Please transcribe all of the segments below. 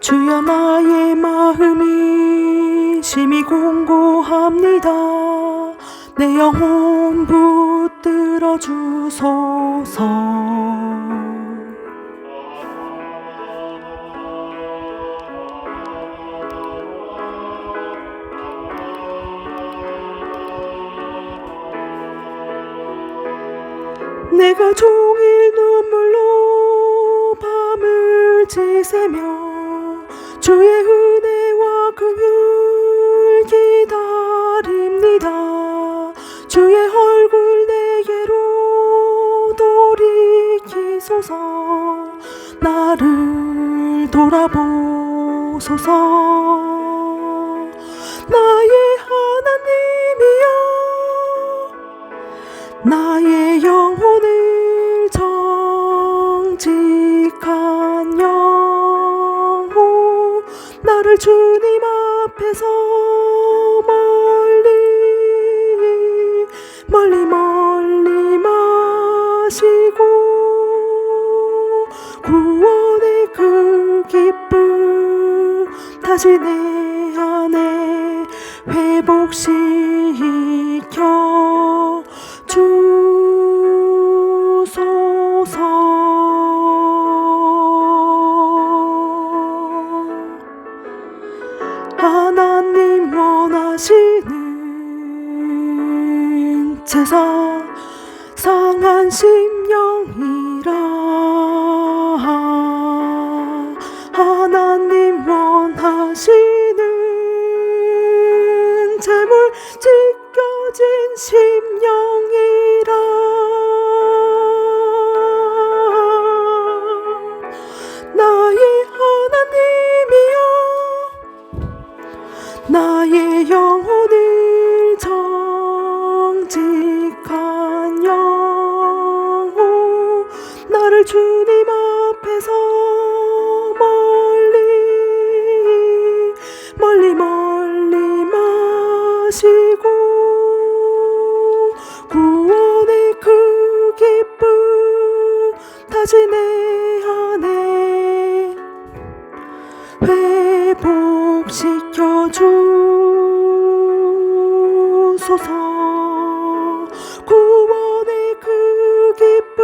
주여 나의 마음이 심히 공고합니다. 내 영혼 붙들어 주소서. 내가 종일 눈물로 밤을 지새며 주의 은혜와 긍휼 기다립니다. 주의 얼굴 내게로 돌이키소서. 나를 돌아보소서 나를 주님 앞에서 멀리 멀리 멀리 마시고 구원의 그 기쁨 다시 내 안에 회복시켜 제사 상한 심령이라. 하나님 원하시는 재물 찢겨진 심령 마시고 구원의 그 기쁨 다시 내 안에 회복시켜 주소서. 구원의 그 기쁨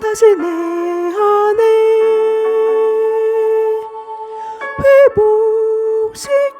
다시 내 안에 회복시켜